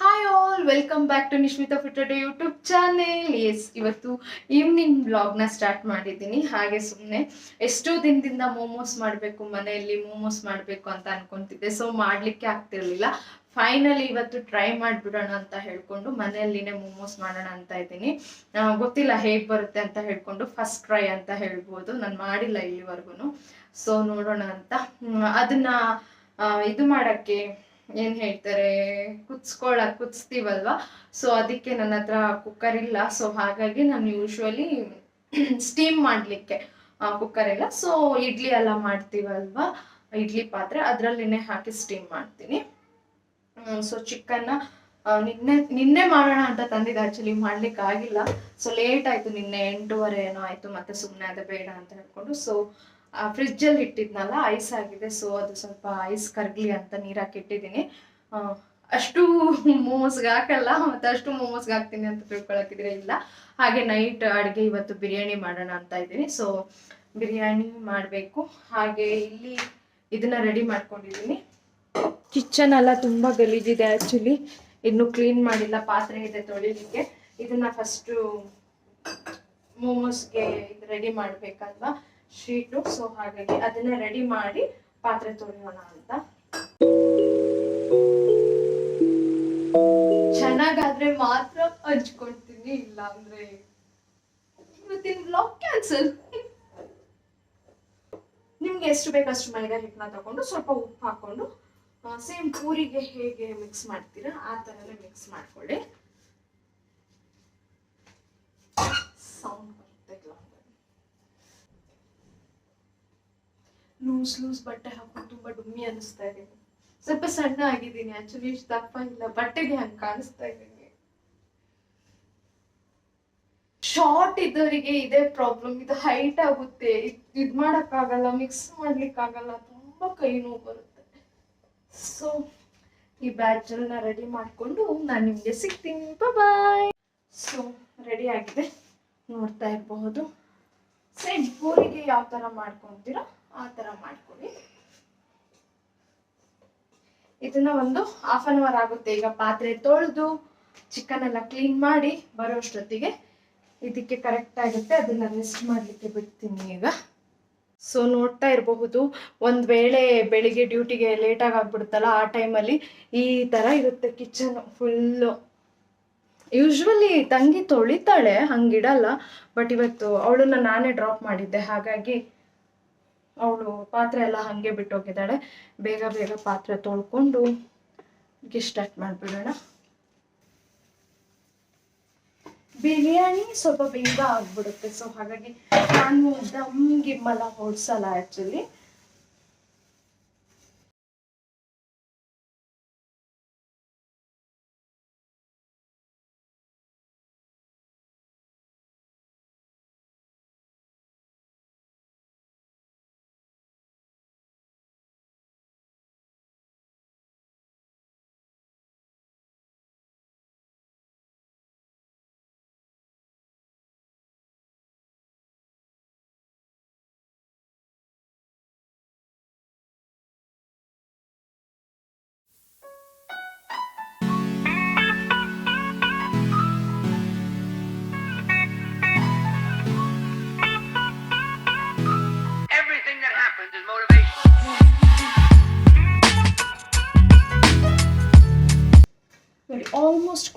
Hi all welcome back to Nishmitha ಫಿಟೋ YouTube channel yes ಇವತ್ತು evening ಬ್ಲಾಗ್ನ start ಮಾಡಿದ್ದೀನಿ. ಹಾಗೆ ಸುಮ್ಮನೆ ಎಷ್ಟೋ ದಿನದಿಂದ ಮೋಮೋಸ್ ಮಾಡಬೇಕು, ಮನೆಯಲ್ಲಿ ಮೋಮೋಸ್ ಮಾಡಬೇಕು ಅಂತ ಅನ್ಕೊಂತಿದ್ದೆ. ಸೊ ಮಾಡಲಿಕ್ಕೆ ಆಗ್ತಿರ್ಲಿಲ್ಲ. ಫೈನಲಿ ಇವತ್ತು ಟ್ರೈ ಮಾಡಿಬಿಡೋಣ ಅಂತ ಹೇಳ್ಕೊಂಡು ಮನೆಯಲ್ಲಿನೇ ಮೋಮೋಸ್ ಮಾಡೋಣ ಅಂತ ಇದ್ದೀನಿ. ಗೊತ್ತಿಲ್ಲ ಹೇಗೆ ಬರುತ್ತೆ ಅಂತ ಹೇಳ್ಕೊಂಡು ಫಸ್ಟ್ ಟ್ರೈ ಅಂತ ಹೇಳ್ಬೋದು. ನಾನು ಮಾಡಿಲ್ಲ ಇಲ್ಲಿವರೆಗೂ ಸೊ ನೋಡೋಣ ಅಂತ. ಅದನ್ನ ಇದು ಮಾಡಕ್ಕೆ ಏನ್ ಹೇಳ್ತಾರೆ ಕುದ್ಸ್ಕೊಳ ಕುದಿಸ್ತೀವಲ್ವಾ ಸೊ ಅದಕ್ಕೆ ನನ್ನ ಹತ್ರ ಕುಕ್ಕರ್ ಇಲ್ಲ. ಸೊ ಹಾಗಾಗಿ ನಾನು ಯೂಶ್ವಲಿ ಸ್ಟೀಮ್ ಮಾಡ್ಲಿಕ್ಕೆ ಕುಕ್ಕರ್ ಇಲ್ಲ ಸೊ ಇಡ್ಲಿ ಎಲ್ಲ ಮಾಡ್ತೀವಲ್ವಾ? ಇಡ್ಲಿ ಪಾತ್ರೆ, ಅದರಲ್ಲಿನೇ ಹಾಕಿ ಸ್ಟೀಮ್ ಮಾಡ್ತೀನಿ. ಸೊ ಚಿಕನ್ನ ನಿನ್ನೆ ನಿನ್ನೆ ಮಾಡೋಣ ಅಂತ ತಂದಿದ್ದೆ. ಆ್ಯಕ್ಚುಲಿ ಮಾಡ್ಲಿಕ್ಕೆ ಆಗಿಲ್ಲ. ಸೊ ಲೇಟ್ ಆಯ್ತು. ನಿನ್ನೆ ಎಂಟೂವರೆ ಏನೋ ಆಯ್ತು. ಮತ್ತೆ ಸುಮ್ಮನೆ ಅದೇ ಬೇಡ ಅಂತ ಹೇಳ್ಕೊಂಡು. ಸೊ ಫ್ರಿಜ್ಜಲ್ಲಿ ಇಟ್ಟಿದ್ನಲ್ಲ ಐಸ್ ಆಗಿದೆ ಸೊ ಅದು ಸ್ವಲ್ಪ ಐಸ್ ಕರ್ಗ್ಲಿ ಅಂತ ನೀರು ಹಾಕಿಟ್ಟಿದ್ದೀನಿ ಆ, ಅಷ್ಟು ಮೋಮೋಸ್ಗೆ ಹಾಕಲ್ಲ ಮತ್ತೆ ಅಷ್ಟು ಮೋಮೋಸ್ಗೆ ಹಾಕ್ತೀನಿ ಅಂತ ತಿಳ್ಕೊಳಕಿದ್ರೆ ಇಲ್ಲ. ಹಾಗೆ ನೈಟ್ ಅಡುಗೆ ಇವತ್ತು ಬಿರಿಯಾನಿ ಮಾಡೋಣ ಅಂತ ಇದ್ದೀನಿ. ಸೊ ಬಿರಿಯಾನಿ ಮಾಡಬೇಕು. ಹಾಗೆ ಇಲ್ಲಿ ಇದನ್ನ ರೆಡಿ ಮಾಡ್ಕೊಂಡಿದ್ದೀನಿ. ಕಿಚನ್ ಎಲ್ಲ ತುಂಬಾ ಗಲೀಜಿದೆ ಆ್ಯಕ್ಚುಲಿ ಇನ್ನು ಕ್ಲೀನ್ ಮಾಡಿಲ್ಲ ಪಾತ್ರೆ ಇದೆ ತೊಳಿಲಿಕ್ಕೆ. ಇದನ್ನ ಫಸ್ಟು ಮೋಮೋಸ್ಗೆ ರೆಡಿ ಮಾಡ್ಬೇಕಲ್ವಾ? ಶೀಟು ಸೊ ಹಾಗಾಗಿ ಅದನ್ನ ರೆಡಿ ಮಾಡಿ ಪಾತ್ರೆ ತೊಳೆಯೋಣ ಅಂತ. ಚೆನ್ನಾಗಾದ್ರೆ ಮಾತ್ರ ಹಂಚ್ಕೊಳ್ತೀನಿ ಇಲ್ಲ ಅಂದ್ರೆ ಇವತ್ತಿನ ಬ್ಲಾಗ್ ಕ್ಯಾನ್ಸಲ್ ನಿಮ್ಗೆ ಎಷ್ಟು ಬೇಕು ಅಷ್ಟು ಮೈದಾ ಹಿಟ್ಟನ್ನ ತಗೊಂಡು ಸ್ವಲ್ಪ ಉಪ್ಪು ಹಾಕೊಂಡು ಸೇಮ್ ಪೂರಿಗೆ ಹೇಗೆ ಮಿಕ್ಸ್ ಮಾಡ್ತೀರಾ ಆ ಥರನೇ ಮಿಕ್ಸ್ ಮಾಡ್ಕೊಳ್ಳಿ ಸೌಂಡ್ ಬರುತ್ತೆ ಲೂಸ್ ಲೂಸ್ ಬಟ್ಟೆ ಹಾಕೊಂಡು ತುಂಬಾ ಡುಮ್ಮಿ ಅನಿಸ್ತಾ ಇದೆ. ಸ್ವಲ್ಪ ಸಣ್ಣ ಆಗಿದ್ದೀನಿ ಆಕ್ಚುಲಿ ಇಷ್ಟು ದಪ್ಪ ಇಲ್ಲ, ಬಟ್ಟೆಗೆ ಹಂಗೆ ಕಾಣಿಸ್ತಾ ಇದ್ದೀನಿ. ಶಾರ್ಟ್ ಇದ್ದವರಿಗೆ ಇದೇ ಪ್ರಾಬ್ಲಮ್ ಇದು ಹೈಟ್ ಆಗುತ್ತೆ. ಇದ್- ಮಾಡೋಕ್ಕಾಗಲ್ಲ ಮಿಕ್ಸ್ ಮಾಡ್ಲಿಕ್ಕಾಗಲ್ಲ, ತುಂಬಾ ಕೈ ನೋವು ಬರುತ್ತೆ. ಸೊ ಈ ಬ್ಯಾಚಲ್ನ ರೆಡಿ ಮಾಡಿಕೊಂಡು ನಾನು ನಿಮಗೆ ಸಿಗ್ತೀನಿ. ಬಾಯ್ ಸೊ ರೆಡಿ ಆಗಿದೆ. ನೋಡ್ತಾ ಇರಬಹುದು ಸೇಮ್ ಪೂರಿಗೆ ಯಾವ ಥರ ಮಾಡ್ಕೊತೀರೋ? ಆ ಥರ ಮಾಡ್ಕೊಳ್ಳಿ. ಇದನ್ನ ಒಂದು ಹಾಫ್ ಅನ್ ಅವರ್ ಆಗುತ್ತೆ. ಈಗ ಪಾತ್ರೆ ತೊಳೆದು ಚಿಕನ್ ಎಲ್ಲ ಕ್ಲೀನ್ ಮಾಡಿ ಬರೋಷ್ಟೊತ್ತಿಗೆ ಇದಕ್ಕೆ ಕರೆಕ್ಟ್ ಆಗುತ್ತೆ. ಅದನ್ನ ರೆಸ್ಟ್ ಮಾಡಲಿಕ್ಕೆ ಬಿಡ್ತೀನಿ ಈಗ. ಸೊ ನೋಡ್ತಾ ಇರಬಹುದು, ಒಂದ್ ವೇಳೆ ಬೆಳಿಗ್ಗೆ ಡ್ಯೂಟಿಗೆ ಲೇಟಾಗಿ ಆಗ್ಬಿಡುತ್ತಲ್ಲ ಆ ಟೈಮಲ್ಲಿ ಈ ತರ ಇರುತ್ತೆ ಕಿಚನ್ ಫುಲ್ಲು ಯೂಶ್ವಲಿ ತಂಗಿ ತೊಳಿತಾಳೆ, ಹಂಗಿಡಲ್ಲ ಬಟ್ ಇವತ್ತು ಅವಳನ್ನ ನಾನೇ ಡ್ರಾಪ್ ಮಾಡಿದ್ದೆ. ಹಾಗಾಗಿ ಅವಳು ಪಾತ್ರೆ ಎಲ್ಲ ಹಾಗೆ ಬಿಟ್ಟೋಗಿದ್ದಾಳೆ. ಬೇಗ ಬೇಗ ಪಾತ್ರೆ ತೊಳ್ಕೊಂಡು ಸ್ಟಾರ್ಟ್ ಮಾಡಿಬಿಡೋಣ. ಬಿರಿಯಾನಿ ಸ್ವಲ್ಪ ಬೇಗ ಆಗ್ಬಿಡುತ್ತೆ. ಸೊ ಹಾಗಾಗಿ ನಾನು ದಮ್ ಗಿಮ್ಮೆಲ್ಲ ಹೊಡ್ಸಲ್ಲ ಆ್ಯಕ್ಚುಲಿ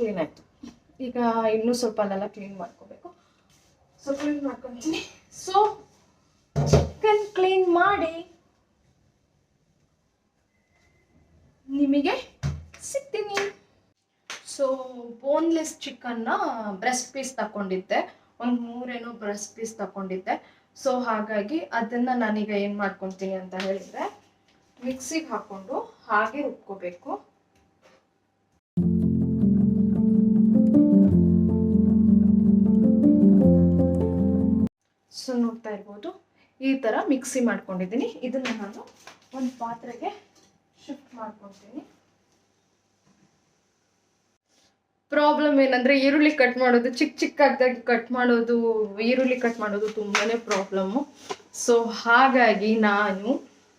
ಕ್ಲೀನ್ ಈಗ ಇನ್ನೂ ಸ್ವಲ್ಪ ಅಲ್ಲೆಲ್ಲ ಕ್ಲೀನ್ ಮಾಡ್ಕೋಬೇಕು. ಸೊ ಕ್ಲೀನ್ ಮಾಡ್ಕೊತೀನಿ. ಸೊ ಚಿಕನ್ ಕ್ಲೀನ್ ಮಾಡಿ ನಿಮಗೆ ಸಿಗ್ತೀನಿ. ಸೊ ಬೋನ್ಲೆಸ್ ಚಿಕನ್ನ ಬ್ರೆಸ್ಟ್ ಪೀಸ್ ತಗೊಂಡಿದ್ದೆ ಒಂದು ಮೂರೇನೋ ಬ್ರೆಸ್ಟ್ ಪೀಸ್ ತಗೊಂಡಿದ್ದೆ ಸೊ ಹಾಗಾಗಿ ಅದನ್ನ ನಾನೀಗ ಏನು ಮಾಡ್ಕೊತೀನಿ ಅಂತ ಹೇಳಿದ್ರೆ ಮಿಕ್ಸಿಗೆ ಹಾಕೊಂಡು ಹಾಗೆ ರುಬ್ಕೋಬೇಕು. ಸೊ ನೋಡ್ತಾ ಇರ್ಬೋದು. ಈ ಥರ ಮಿಕ್ಸಿ ಮಾಡ್ಕೊಂಡಿದ್ದೀನಿ. ಇದನ್ನು ನಾನು ಒಂದು ಪಾತ್ರೆಗೆ ಶಿಫ್ಟ್ ಮಾಡ್ಕೊತೀನಿ ಪ್ರಾಬ್ಲಮ್ ಏನಂದರೆ ಈರುಳ್ಳಿ ಕಟ್ ಮಾಡೋದು ಚಿಕ್ಕ ಚಿಕ್ಕದಾಗಿ ಕಟ್ ಮಾಡೋದು, ಈರುಳ್ಳಿ ಕಟ್ ಮಾಡೋದು ತುಂಬಾ ಪ್ರಾಬ್ಲಮ್ಮು ಸೊ ಹಾಗಾಗಿ ನಾನು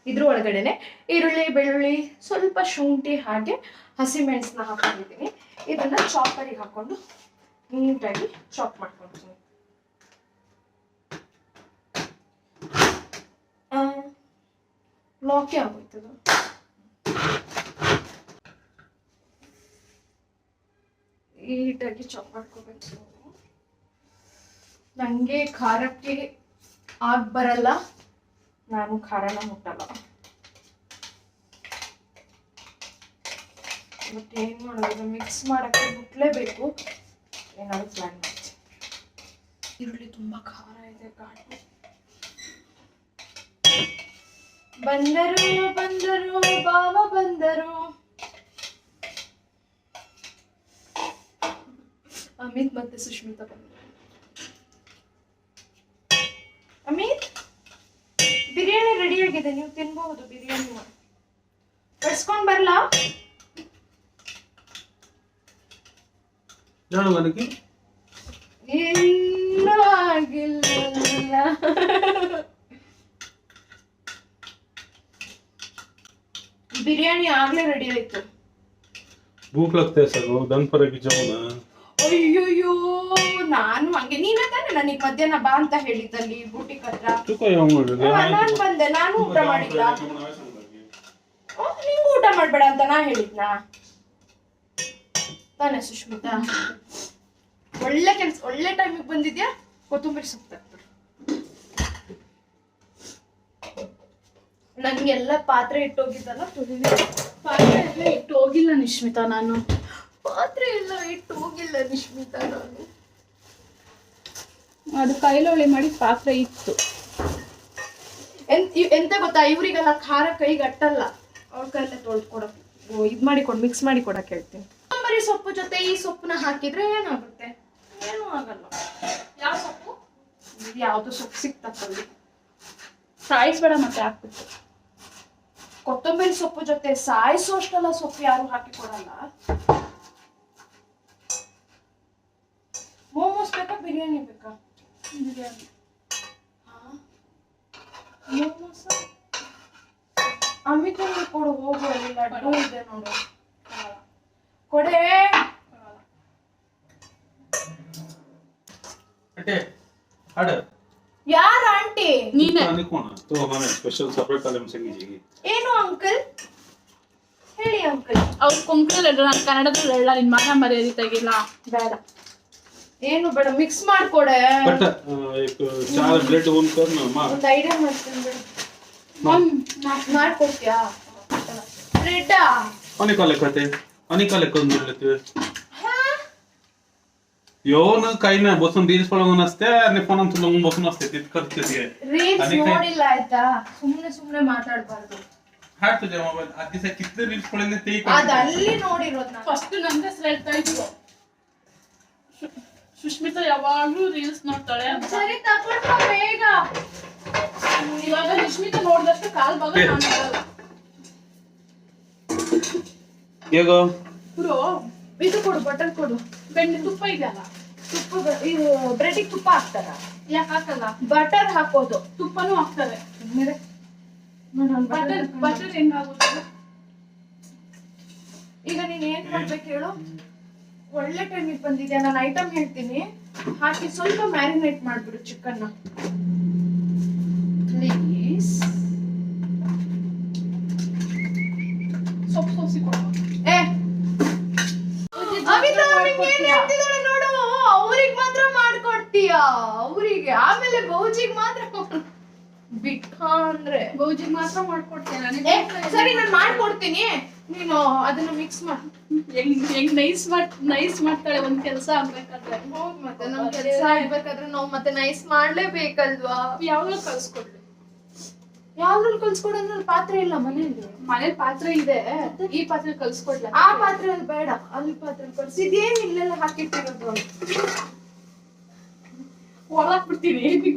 ಇದ್ರ ಒಳಗಡೆನೆ ಈರುಳ್ಳಿ, ಬೆಳ್ಳುಳ್ಳಿ ಸ್ವಲ್ಪ ಶುಂಠಿ ಹಾಗೆ ಹಸಿಮೆಣಸನ್ನ ಹಾಕೊಂಡಿದ್ದೀನಿ. ಇದನ್ನು ಚಾಪರಿಗೆ ಹಾಕ್ಕೊಂಡು ನೀಟಾಗಿ ಚಾಪ್ ಮಾಡ್ಕೊಳ್ತೀನಿ ಲಾಕೆ ಆಗೋಯ್ತದು ನೀಟಾಗಿ ಚಾಪ್ ಮಾಡ್ಕೋಬೇಕು ನನಗೆ ಖಾರಕ್ಕೆ ಆಗ ಬರಲ್ಲ ನಾನು ಖಾರನ ಮುಟ್ಟಲ್ಲ ಬಟ್ ಏನು ಮಾಡೋದು ಮಿಕ್ಸ್ ಮಾಡೋಕ್ಕೆ ಮುಟ್ಲೇಬೇಕು ಏನಾದರೂ ಪ್ಲ್ಯಾನ್ ಮಾಡ್ತೀನಿ ಈರುಳ್ಳಿ ತುಂಬ ಖಾರ ಇದೆ ಘಾಟು ಬಂದರು ಬಂದರು ಬಾವ ಬಂದರು. ಅಮಿತ್ ಮತ್ತೆ ಸುಷ್ಮಿತಾ ಬಂದರು. ಅಮಿತ್ ಬಿರಿಯಾನಿ ರೆಡಿ ಆಗಿದೆ ನೀವು ತಿನ್ಬಹುದು ಬಿರಿಯಾನಿ ಬಡ್ಸ್ಕೊಂಡ್ ಬರ್ಲಾ? ಇನ್ನೂ ಆಗಿಲ್ಲ ಬಿರಿಯಾನಿ ಆಗ್ಲೇ ರೆಡಿ ಆಯ್ತು. ಭೂಕ್ ಲಗ್ತೇ ಸರ್ ದನ್ ಪರಗಿ ಜವನ ಅಯ್ಯೋಯ್ಯೋ ನಾನು ಹಂಗೆ ನೀನ ತಾನೆ ನನಗೆ ಮಧ್ಯಾಹ್ನ ಬಾ ಅಂತ ಹೇಳಿದ್ದಲ್ಲಿ ಬೂಟಿಕ್ ಹತ್ರ ನಾನು ಬಂದೆ ನಾನು ಊಟ ಮಾಡಿಲ್ಲ ನೀವು ಊಟ ಮಾಡ್ಬೇಡ ಅಂತ ನಾ ಹೇಳಿದ್ನಾ? ತಾನೆ ಸುಷ್ಮಿತಾ ಒಳ್ಳೆ ಕೆಲ್ಸ ಒಳ್ಳೆ ಟೈಮಿಗೆ ಬಂದಿದ್ಯಾ? ಕೊತ್ತಂಬರಿ ಸೊಪ್ಪು. ನಂಗೆಲ್ಲ ಪಾತ್ರೆ ಇಟ್ಟೋಗಿದ್ದಲ್ಲ ತುಳಿಲಿ ಪಾತ್ರೆ ಎಲ್ಲ ಇಟ್ಟು ಹೋಗಿಲ್ಲ ನಿಶ್ಮಿತಾ ನಾನು. ಪಾತ್ರೆ ಎಲ್ಲ ಇಟ್ಟು ಹೋಗಿಲ್ಲ ನಿಶ್ಮಿತಾ ನಾನು. ಅದು ಕೈಲೋಳಿ ಮಾಡಿ ಪಾತ್ರೆ ಇತ್ತು. ಎಂತ ಗೊತ್ತಾ? ಇವರಿಗೆಲ್ಲ ಖಾರ ಕೈಗೆ ಅಟ್ಟಲ್ಲ ಅವ್ರ ಕೈಯಲ್ಲೇ ತೊಳೆದು ಕೊಡಕ್ ಇದು ಮಾಡಿ ಕೊಡ್ ಮಿಕ್ಸ್ ಮಾಡಿ ಕೊಡಕ್ ಹೇಳ್ತೀನಿ. ಕೊತ್ತಂಬರಿ ಸೊಪ್ಪು ಜೊತೆ ಈ ಸೊಪ್ಪನ್ನ ಹಾಕಿದ್ರೆ ಏನಾಗುತ್ತೆ? ಏನೂ ಆಗಲ್ಲ. ಯಾವ ಸೊಪ್ಪು? ಇದು ಯಾವ್ದು ಸೊಪ್ಪು ಸಿಕ್ತಲ್ಲಿ ಸಾಯಿಸ್ಬೇಡ ಮತ್ತೆ ಹಾಕ್ಬಿಟ್ಟು. ಕೊತ್ತಂಬರಿ ಸೊಪ್ಪು ಜೊತೆ ಸಾಯಿಸುವಷ್ಟೆಲ್ಲ ಸೊಪ್ಪು ಯಾರು ಹಾಕಿಕೊಡಲ್ಲ ಮೋಮೋಸ್ ಬೇಕಾ ಬಿರಿಯಾನಿ ಬೇಕಾ? ಬಿರಿಯಾನಿ. ಮೋಮೋಸ್ ಅಮಿತ ಕೊಡು ಹೋಗು ಅಲ್ಲಿ ಲಡ್ಡು ಇದೆ ನೋಡು. ಕೊಡೆ! ಯಾರ ಆಂಟಿ ನೀನೆ. ಅನ್ಕೋಣ ತೋ ಮನೆ ಸ್ಪೆಷಲ್ ಸೆಪರೇಟ್ ಕಾಲಂ ಸಂಗೀಜಿಗೆ ಏನು ಅಂಕಲ್ ಹೇಳಿ ಅಂಕಲ್ ಅವ್ರು ಕೊಂಕಣಿ ಲೆಟರ್ ನಾನು ಕನ್ನಡದಲ್ಲಿ ಹೇಳ ನಿನ್ನ ಮನ ಮರ್ಯಾದೆ ತೆಗಿಲ್ಲ. ಬೇಡ. ಏನು ಬೇಡ ಮಿಕ್ಸ್ ಮಾಡ್ಕೊಡೆ. ಬಟ್ ಏಕ ಚಾರ್ ಬ್ಲೆಡ್ ಒಂದು ಕರ್ನ ಮಾ ಒಂದು ಐಡಿಯಾ ಮಾಡ್ತೀನಿ ಬಿಡು. ಮಮ್ ಮಾಡ್ಕೊಡ್ತೀಯಾ? ಬ್ರೆಡ್ ಅನಿಕಾಲಕ್ಕೆ ಅನಿಕಾಲಕ್ಕೆ ಒಂದು ಬಿಡ್ಲತ್ತೀವಿ येऊन काही नाही बसून रील्स पळवून असते आणि फोन तुला बसून असते तिथ करते ते ರೀಲ್ಸ್ आणि काय? ನೋಡಿಲ್ಲ ಆಯ್ತಾ ಸುಮ್ನೆ ಸುಮ್ನೆ ಮಾತಾಡ್ಬಾರ್ದು हा तुझ्या मोबाईल आधी सा किती रील्स पळले ते ಅದ್ ಅಲ್ಲಿ ನೋಡಿರೋದ್ ನಾನು ಫಸ್ಟ್ ನನ್ನ ಹೆಸರು ಹೇಳ್ತಾ ಇದ್ರು ಸು- ಸುಷ್ಮಿತಾ ಯಾವಾಗ್ಲೂ ರೀಲ್ಸ್ ನೋಡ್ತಾಳೆ ಅಂತ ಸರಿ ತಗೊಂಡ್ಬಾ ಬೇಗ ಇವಾಗ ಸುಷ್ಮಿತಾ ನೋಡಿದಷ್ಟು ಕಾಲ್ ಭಾಗ ಏ. ನಾನು ನೋಡಲ್ಲ ಈಗ ಬ್ರೋ ಇದು ಕೊಡು ಬಟರ್ ಕೊಡು. ಬೆಣ್ಣೆ ತುಪ್ಪ ಇದೆಯಲ್ಲ? ತುಪ್ಪ ಇದು ಬ್ರೆಡ್ ತುಪ್ಪ ಹಾಕ್ತಾರ? ಯಾಕೆ ಹಾಕಲ್ಲ. ಬಟರ್ ಹಾಕೋದು. ತುಪ್ಪನೂ ಹಾಕ್ತಾರೆ. ಬಟರ್. ಬಟರ್ ಹೆಂಗಾಗುತ್ತೆ? ಈಗ ನೀನ್ ಏನ್ ಮಾಡ್ಬೇಕು ಹೇಳು? ಒಳ್ಳೆ ಟೈಮಿಗೆ ಬಂದಿದ್ಯಾ? ನಾನು ಐಟಮ್ ಹೇಳ್ತೀನಿ. ಹಾಕಿ ಸ್ವಲ್ಪ ಮ್ಯಾರಿನೇಟ್ ಮಾಡ್ಬಿಡು ಚಿಕನ್ ಪ್ಲೀಸ್ ಸೊಪ್ಪು ಸೋಸಿ ಕೊಡು ಏ ಅಮಿತಾ ನಿಂಗೆ ಏನ್ ಹೇಳ್ತಿದಾಳೆ ನೋಡು ಅವ್ರಿಗೆ ಮಾತ್ರ ಮಾಡ್ಕೊಡ್ತೀಯ ಅವರಿಗೆ ಆಮೇಲೆ ಬೌಜಿಗ್ ಮಾತ್ರ ಬಿಟ್ಟ ಅಂದ್ರೆ ಬೌಜಿಗ್ ಮಾತ್ರ ಮಾಡ್ಕೊಡ್ತೇನೆ ಸರಿ ನಾನು ಮಾಡ್ಕೊಡ್ತೀನಿ. ನೀನು ಅದನ್ನ ಮಿಕ್ಸ್ ಮಾಡ್. ಹೆಂಗ್ ಹೆಂಗ್ ನೈಸ್ ಮಾಡ್ ನೈಸ್ ಮಾಡ್ತಾಳೆ ಒಂದ್ ಕೆಲಸ ಆಗ್ಬೇಕಾದ್ರೆ. ಹೌದ್ ಮತ್ತೆ ನಮ್ ಕೆಲಸ ಆಗ್ಬೇಕಾದ್ರೆ ನಾವ್ ಮತ್ತೆ ನೈಸ್ ಮಾಡ್ಲೇಬೇಕಲ್ವಾ? ಯಾವಾಗ ಕಳ್ಸ್ಕೊಡ್ಲಿ ಯಾವ್ದ್ರಲ್ಲಿ ಕಲ್ಸ್ಕೊಡಂದ್ರೆ ಪಾತ್ರೆ ಇಲ್ಲ ಮನೇಲಿ ಮನೇಲಿ ಪಾತ್ರೆ ಇದೆ. ಈ ಪಾತ್ರೆ ಕಲ್ಸ್ಕೊಡ್ಲ? ಆ ಪಾತ್ರೆ ಬೇಡ. ಅಲ್ಲಿ ಪಾತ್ರೆ ಕಳ್ಸಿ ಇದೇನ್ ಇಲ್ಲೆಲ್ಲ ಹಾಕಿಟ್ಟಿರೋದು ಹೊರಹಾಕ್ಬಿಡ್ತೀನಿ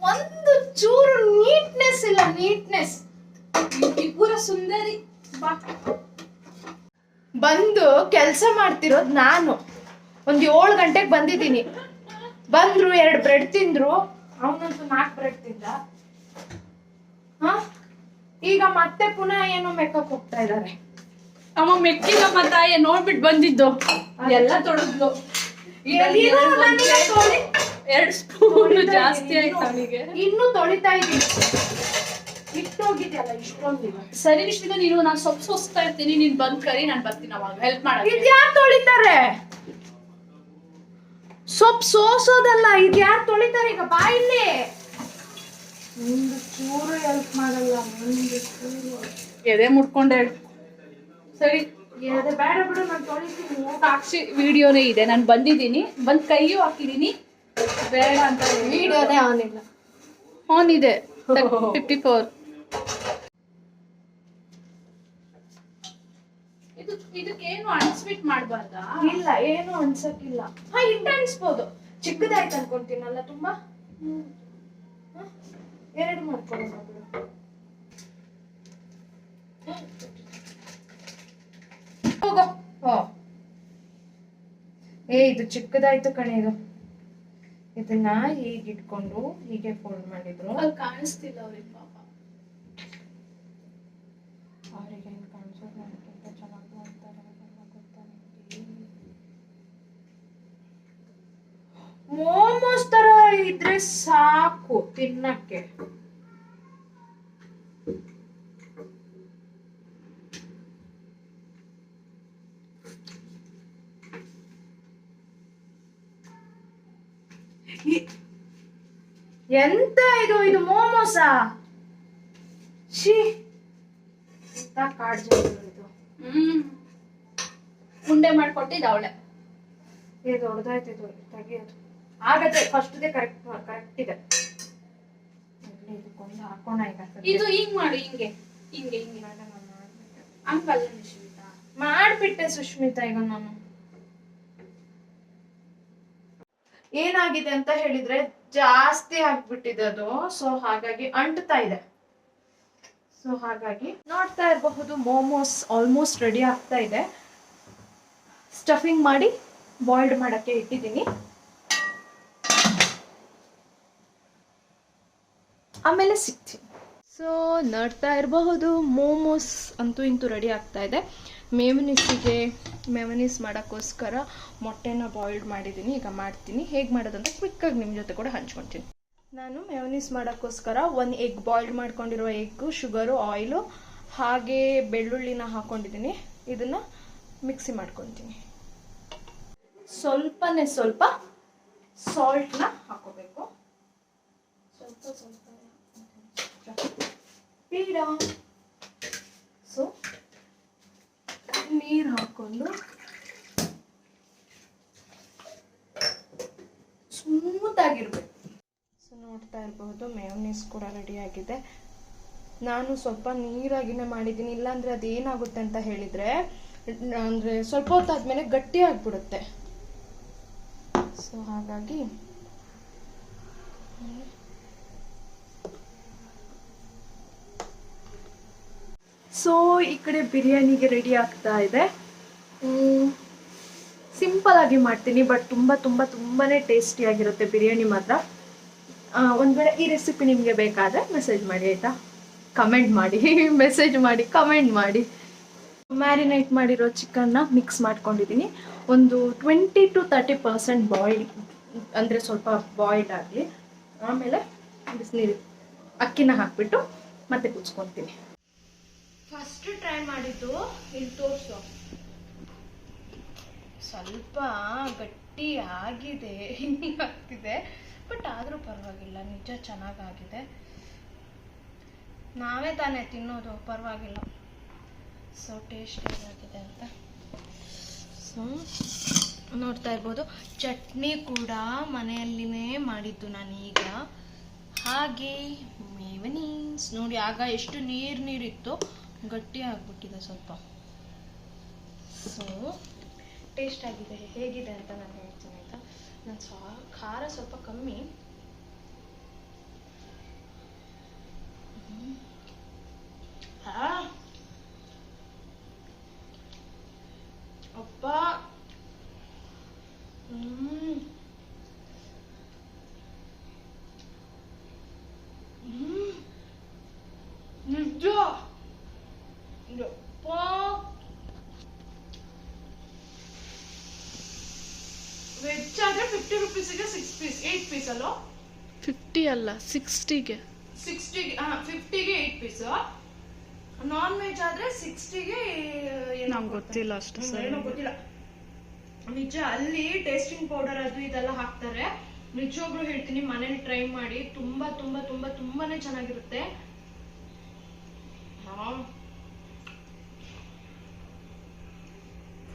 ಒಂದು ಚೂರು ನೀಟ್ನೆಸ್ ಇಲ್ಲ ನೀಟ್ನೆಸ್ ಪೂರ ಸುಂದರಿ. ಬಾ. ಬಂದು ಕೆಲಸ ಮಾಡ್ತಿರೋದು ನಾನು. ಒಂದು ಏಳು ಗಂಟೆಗೆ ಬಂದಿದ್ದೀನಿ. ಬಂದ್ರು ಎರಡು ಬ್ರೆಡ್ ತಿಂದ್ರು. ಅವನಂತೂ ನಾಲ್ಕು ಬ್ರೆಡ್ ತಿಂದ. ಹಾ? ಈಗ ಮತ್ತೆ ಪುನಃ ಏನೋ ಮೇಕಪ್ ಹೋಗ್ತಾ ಇದ್ದಾರೆ ಅಮ್ಮ ಮೆಕ್ಕಿಲ್ಲಮ್ಮ ತಾಯಿ ನೋಡ್ಬಿಟ್ಟು ಬಂದಿದ್ದು. ಎಲ್ಲ ತೊಳಿ- ಎರಡು ಸ್ಪೂನ್ ಜಾಸ್ತಿ ಆಯ್ತು ಅವನಿಗೆ. ಇನ್ನು ತೊಳಿತಾ ಇದ್ದೀನಿ. ಇಟ್ಟೋಗಿದ್ಯಲ್ಲ ಇಷ್ಟೊಂದು ಸರಿ ನಿಶ್ಚಿತ ನೀನು ನಾನು ಸೊಪ್ಪು ಸೋಸ್ತಾ ಇರ್ತೀನಿ. ನೀನ್ ಬಂದ್ ಕರಿ ನಾನು ಬರ್ತೀನಿ ಅವಾಗ. ಹೆಲ್ಪ್ ಮಾಡಕ್ಕೆ. ಇದು ಯಾರು ತೊಳಿತಾರೆ? ಸೊಪ್ಪು ಸೋಸೋದಲ್ಲ ಇದ್ ಯಾರು ತೊಳಿತಾರೆ ಈಗ? ಬಾ ಇಲ್ಲಿ. ಒಂದು ಚೂರು ಹೆಲ್ಪ್ ಮಾಡಲ್ಲ ಒಂದು ಚೂರು. ಎದೆ ಮುಟ್ಕೊಂಡೆ ಸರಿ. ಸಾಕ್ಷಿ ವಿಡಿಯೋನೇ ಇದೆ ನಾನು ಬಂದಿದ್ದೀನಿ. ಬಂದ್ ಕೈಯೂ ಹಾಕಿದೀನಿ ಬೇಡ ಅಂತ ವಿಡಿಯೋನೇ ಆನ್ ಇಲ್ಲ. ಆನ್ ಇದೆ. ಫಿಫ್ಟಿ ಫೋರ್ ಇದು ಇದಕ್ಕೇನು ಅನ್ಸ್ಬಿಟ್ ಮಾಡಬಾರ್ದಾ? ಇಲ್ಲ ಏನು ಅನ್ಸಕ್ಕಿಲ್ಲ. ಹಾ ಇಟ್ಟ ಅನ್ಸ್ಬೋದು. ಚಿಕ್ಕದಾಯ್ತು ಅನ್ಕೊಂತೀನಲ್ಲ ತುಂಬಾ? ಎರಡು ಮಾಡ್ಕೊಳ್ಳೋಣ ಬಿಡು ಹೋಗೋ ಹೋ ಏ ಇದು ಚಿಕ್ಕದಾಯ್ತು ಕಣೆ ಇದು. ಇದನ್ನ ಹೀಗೆ ಇಟ್ಕೊಂಡು ಹೀಗೆ ಫೋಲ್ಡ್ ಮಾಡಿದ್ರು. ಕಾಣಿಸ್ತಿಲ್ಲ ಅವ್ರಿಗೆ ಪಾಪ. ಅವ್ರಿಗೆ ಏನ್ ಕಾಣಿಸೋದು ನನಗಿಂತ ಚೆನ್ನಾಗಿ ಗೊತ್ತಾ ಮೋಮೋಸ್ ತರ ಇದ್ರೆ ಸಾಕು ತಿನ್ನಕ್ಕೆ. ಎಂತ ಇದು ಇದು ಮೋಮೋಸಾ? ಶೀ ಎಂತ ಕಾಡ್ಜಿ ಇದು ಹ್ಮ್. ಉಂಡೆ ಮಾಡ್ಕೊಟ್ಟಿದ್ ಅವಳೆ. ಇದು ದೊಡ್ಡದಾಯ್ತು ಇದು ತೆಗಿಯೋದು. ಆಗತ್ತೆ ಫಸ್ಟ್ದೇ ಕರೆಕ್ಟ್ ಕರೆಕ್ಟ್ ಇದೆ. ಇದಕ್ಕೊಂದು ಹಾಕೋಣ ಈಗ. ಇದು ಹಿಂಗ್ ಮಾಡು ಹಿಂಗೆ. ಹಿಂಗೆ ಹಿಂಗೆ. ಹಂಗಲ್ಲ ನಿಶ್ಮಿತಾ ಮಾಡ್ಬಿಟ್ಟೆ ಸುಷ್ಮಿತಾ ಈಗ ನಾನು. ಏನಾಗಿದೆ ಅಂತ ಹೇಳಿದ್ರೆ ಜಾಸ್ತಿ ಆಗ್ಬಿಟ್ಟಿದೆ ಅದು. ಸೊ ಹಾಗಾಗಿ ಅಂಟ್ತಾ ಇದೆ. ಸೊ ಹಾಗಾಗಿ ನೋಡ್ತಾ ಇರಬಹುದು ಮೋಮೋಸ್ ಆಲ್ಮೋಸ್ಟ್ ರೆಡಿ ಆಗ್ತಾ ಇದೆ. ಸ್ಟಫಿಂಗ್ ಮಾಡಿ ಬಾಯ್ಲ್ಡ್ ಮಾಡಕ್ಕೆ ಇಟ್ಟಿದ್ದೀನಿ. ಆಮೇಲೆ ಸಿಗ್ತೀನಿ. ಸೊ ನೋಡ್ತಾ ಇರಬಹುದು ಮೋಮೋಸ್ ಅಂತೂ ಇಂತೂ ರೆಡಿ ಆಗ್ತಾ ಇದೆ. ಮೇವನಿಸಿಗೆ ಮೆವನೀಸ್ ಮಾಡೋಕ್ಕೋಸ್ಕರ ಮೊಟ್ಟೆನ ಬಾಯ್ಲ್ಡ್ ಮಾಡಿದ್ದೀನಿ. ಈಗ ಮಾಡ್ತೀನಿ. ಹೇಗೆ ಮಾಡೋದಂತ ಕ್ವಿಕ್ಕಾಗಿ ನಿಮ್ಮ ಜೊತೆ ಕೂಡ ಹಂಚ್ಕೊತೀನಿ. ನಾನು ಮೆವನೀಸ್ ಮಾಡೋಕ್ಕೋಸ್ಕರ ಒಂದು ಎಗ್ ಬಾಯ್ಲ್ಡ್ ಮಾಡ್ಕೊಂಡಿರುವ ಎಗ್ಗು ಶುಗರು ಆಯಿಲು ಹಾಗೆ ಬೆಳ್ಳುಳ್ಳಿನ ಹಾಕ್ಕೊಂಡಿದ್ದೀನಿ ಇದನ್ನು ಮಿಕ್ಸಿ ಮಾಡ್ಕೊತೀನಿ. ಸ್ವಲ್ಪನೇ ಸ್ವಲ್ಪ ಸಾಲ್ಟ್ನ ಹಾಕೋಬೇಕು. ಸ್ವಲ್ಪ ಸ್ವಲ್ಪ ಪೀಡ. ಸೊ ನೀರು ಹಾಕ್ಕೊಂಡು ಸ್ಮೂತ್ ಆಗಿರ್ಬೇಕು. ಸೊ ನೋಡ್ತಾ ಇರಬಹುದು ಮೇವ್ನೀಸ್ ಕೂಡ ರೆಡಿ ಆಗಿದೆ. ನಾನು ಸ್ವಲ್ಪ ನೀರಾಗಿನೇ ಮಾಡಿದ್ದೀನಿ, ಇಲ್ಲಾಂದರೆ ಅದೇನಾಗುತ್ತೆ ಅಂತ ಹೇಳಿದ್ರೆ, ಅಂದ್ರೆ ಸ್ವಲ್ಪ ಹೊತ್ತಾದ್ಮೇಲೆ ಗಟ್ಟಿ ಆಗ್ಬಿಡುತ್ತೆ. ಸೊ ಹಾಗಾಗಿ ಸೊ, ಈ ಕಡೆ ಬಿರಿಯಾನಿಗೆ ರೆಡಿ ಆಗ್ತಾ ಇದೆ. ಸಿಂಪಲ್ ಆಗಿ ಮಾಡ್ತೀನಿ ಬಟ್ ತುಂಬ ತುಂಬ ತುಂಬಾ ಟೇಸ್ಟಿ ಆಗಿರುತ್ತೆ ಬಿರಿಯಾನಿ ಮಾತ್ರ. ಒಂದು ಒಂದ್ ವೇಳೆ ಈ ರೆಸಿಪಿ ನಿಮಗೆ ಬೇಕಾದ್ರೆ ಮೆಸೇಜ್ ಮಾಡಿ, ಆಯ್ತಾ? ಕಮೆಂಟ್ ಮಾಡಿ ಮೆಸೇಜ್ ಮಾಡಿ ಕಮೆಂಟ್ ಮಾಡಿ. ಮ್ಯಾರಿನೇಟ್ ಮಾಡಿರೋ ಚಿಕನ್ನ ಮಿಕ್ಸ್ ಮಾಡ್ಕೊಂಡಿದ್ದೀನಿ. ಒಂದು twenty to thirty percent boil ಅಂದರೆ ಸ್ವಲ್ಪ ಬಾಯ್ಲ್ಡ್ ಆಗಲಿ. ಆಮೇಲೆ ಬಿಸಿನೀರು, ಅಕ್ಕಿನ ಹಾಕ್ಬಿಟ್ಟು ಮತ್ತೆ ಕುಚ್ಕೊತೀನಿ ಫಸ್ಟ್ ಟ್ರೈ ಮಾಡಿದ್ದು, ಇಲ್ಲಿ ತೋರಿಸು. ಸ್ವಲ್ಪ ಗಟ್ಟಿ ಆಗಿದೆ ಹಿಂಗಾಗ್ತಿದೆ ಬಟ್ ಆದರೂ ಪರವಾಗಿಲ್ಲ, ನಿಜ ಚೆನ್ನಾಗಾಗಿದೆ. ನಾವೇ ತಾನೇ ತಿನ್ನೋದು, ಪರವಾಗಿಲ್ಲ. ಸೊ ಟೇಸ್ಟ್ ಆಗಿದೆ ಅಂತ. ಸೊ ನೋಡ್ತಾ ಇರ್ಬೋದು. ಚಟ್ನಿ ಕೂಡ ಮನೆಯಲ್ಲಿನೇ ಮಾಡಿದ್ದು ನಾನು ಈಗ ಹಾಗೆ ಮೇವನೀನ್ಸ್ ನೋಡಿ, ಆಗ ಎಷ್ಟು ನೀರು ನೀರಿತ್ತು. ಗಟ್ಟಿ ಆಗ್ಬಿಟ್ಟಿದೆ ಸ್ವಲ್ಪ. ಸೊ ಟೇಸ್ಟ್ ಆಗಿದೆ. ಹೇಗಿದೆ ಅಂತ ನಾನು ಹೇಳ್ತೀನಿ, ಆಯ್ತಾ? ನಾನು ಸ್ವ, ಖಾರ ಸ್ವಲ್ಪ ಕಮ್ಮಿ. ಅಪ್ಪ ಹ್ಮ್ ಹ್ಮ್ ನಿಜ ಯಪ್ಪ ಫಿಫ್ಟಿ ರುಪೀಸಿಗೆ ಸಿಕ್ಸ್ ಪೀಸ್ ಏಯ್ಟ್ ಪೀಸ್ ಅಲ್ಲೋ ಫಿಫ್ಟಿ ಅಲ್ಲ ಸಿಕ್ಸ್ಟಿಗೆ ಸಿಕ್ಸ್ಟಿಗೆ ಫಿಫ್ಟಿಗೆ ಏಯ್ಟ್ ಪೀಸು ನಾನ್ ವೆಜ್ ಆದ್ರೆ ಸಿಕ್ಸ್ಟಿಗೆ ನಂಗೆ ಗೊತ್ತಿಲ್ಲ ಅಷ್ಟು ಸರ್. ಏನೋ ಗೊತ್ತಿಲ್ಲ. ನಿಜ ಅಲ್ಲಿ ಟೇಸ್ಟಿಂಗ್ ಪೌಡರ್ ಅದು ಇದೆಲ್ಲ ಹಾಕ್ತಾರೆ. ನಿಜವಾಗ್ಲೂ ಹೇಳ್ತೀನಿ ಮನೇಲಿ ಟ್ರೈ ಮಾಡಿ ತುಂಬಾ ತುಂಬಾ ತುಂಬಾ ತುಂಬಾನೇ ಚೆನ್ನಾಗಿರುತ್ತೆ.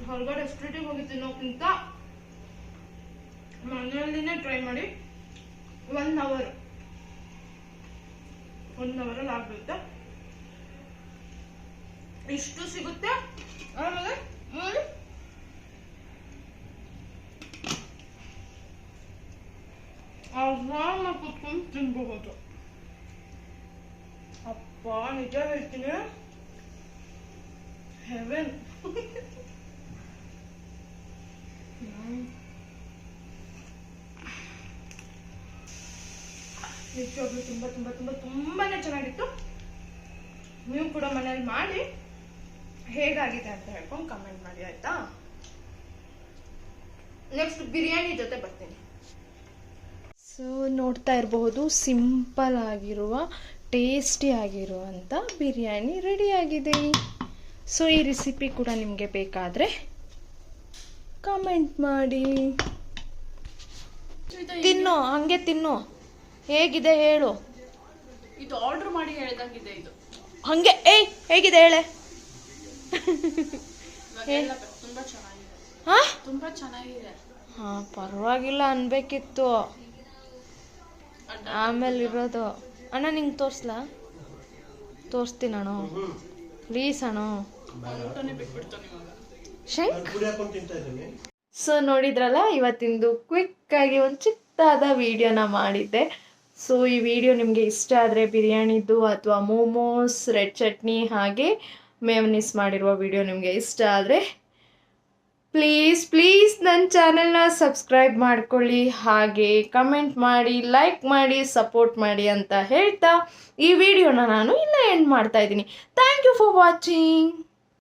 ಹೊರಗಡೆ ಎಷ್ಟು ಹೋಗಿ ತಿನ್ನೋಕ್ಕಿಂತ ಮನೆಯಲ್ಲಿನೇ ಟ್ರೈ ಮಾಡಿ. ಒನ್ ಅವರ್ ಒನ್ ಅವರಲ್ಲಿ ಆಗ್ಬಿಡುತ್ತೆ. ಇಷ್ಟು ಸಿಗುತ್ತೆ? ಆಮೇಲೆ ನೋಡಿ. ಆರಾಮ ಕುತ್ಕೊಂಡು ತಿನ್ಬಹುದು. ಅಪ್ಪ, ನಿಜ ಹೇಳ್ತೀನಿ. ಹೆವೆನ್ ನಿಜವಾಗ್ಲೂ ತುಂಬ ತುಂಬ ತುಂಬ ತುಂಬಾನೇ ಚೆನ್ನಾಗಿತ್ತು. ನೀವು ಕೂಡ ಮನೇಲಿ ಮಾಡಿ ಹೇಗಾಗಿದೆ ಅಂತ ಹೇಳ್ಕೊಂಡು ಕಮೆಂಟ್ ಮಾಡಿ ಆಯ್ತಾ? ನೆಕ್ಸ್ಟ್ ಬಿರಿಯಾನಿ ಜೊತೆ ಬರ್ತೀನಿ. ಸೊ ನೋಡ್ತಾ ಇರಬಹುದು ಸಿಂಪಲ್ ಆಗಿರುವ ಟೇಸ್ಟಿ ಆಗಿರುವಂಥ ಬಿರಿಯಾನಿ ರೆಡಿಯಾಗಿದೆ. ಸೊ ಈ ರೆಸಿಪಿ ಕೂಡ ನಿಮಗೆ ಬೇಕಾದರೆ ಕಮೆಂಟ್ ಮಾಡಿ. ತಿನ್ನೋ ಹಂಗೆ ತಿನ್ನು. ಹೇಗಿದೆ ಹೇಳು. ಇದು ಆರ್ಡರ್ ಮಾಡಿ ಹೇಳ್ದಂಗಿದೆ ಇದು. ಹಂಗೆ ಏಯ್ ಹೇಗಿದೆ ಹೇಳೆ. ತುಂಬಾ ಚೆನ್ನಾಗಿದೆ. ಹಾಂ? ತುಂಬಾ ಚೆನ್ನಾಗಿದೆ. ಹಾಂ ಪರವಾಗಿಲ್ಲ ಅನ್ಬೇಕಿತ್ತು. ಆಮೇಲೆ ಇರೋದು. ಅಣ್ಣ ನಿಂಗೆ ತೋರಿಸ್ಲಾ? ತೋರಿಸ್ತೀನಿ ಅಣ್ಣ. ಪ್ಲೀಸ್ ಅಣ್ಣ. ಶಂಕ್ ಸೊ ನೋಡಿದ್ರಲ್ಲ ಇವತ್ತಿಂದು ಕ್ವಿಕ್ ಆಗಿ ಒಂದು ಚಿಕ್ಕದಾದ ವಿಡಿಯೋನ ಮಾಡಿದ್ದೆ. ಸೊ ಈ ವಿಡಿಯೋ ನಿಮಗೆ ಇಷ್ಟ ಆದರೆ ಬಿರಿಯಾನಿದು ಅಥವಾ ಮೋಮೋಸ್, ರೆಡ್ ಚಟ್ನಿ ಹಾಗೆ ಮೇವನಿಸ್ ಮಾಡಿರುವ ವಿಡಿಯೋ ನಿಮಗೆ ಇಷ್ಟ ಆದರೆ ಪ್ಲೀಸ್ ಪ್ಲೀಸ್ ನನ್ನ ಚಾನೆಲ್ನ ಸಬ್ಸ್ಕ್ರೈಬ್ ಮಾಡ್ಕೊಳ್ಳಿ. ಹಾಗೆ ಕಮೆಂಟ್ ಮಾಡಿ ಲೈಕ್ ಮಾಡಿ ಸಪೋರ್ಟ್ ಮಾಡಿ ಅಂತ ಹೇಳ್ತಾ ಈ ವಿಡಿಯೋನ ನಾನು ಇಲ್ಲೇ ಎಂಡ್ ಮಾಡ್ತಾ ಇದ್ದೀನಿ. Thank you for watching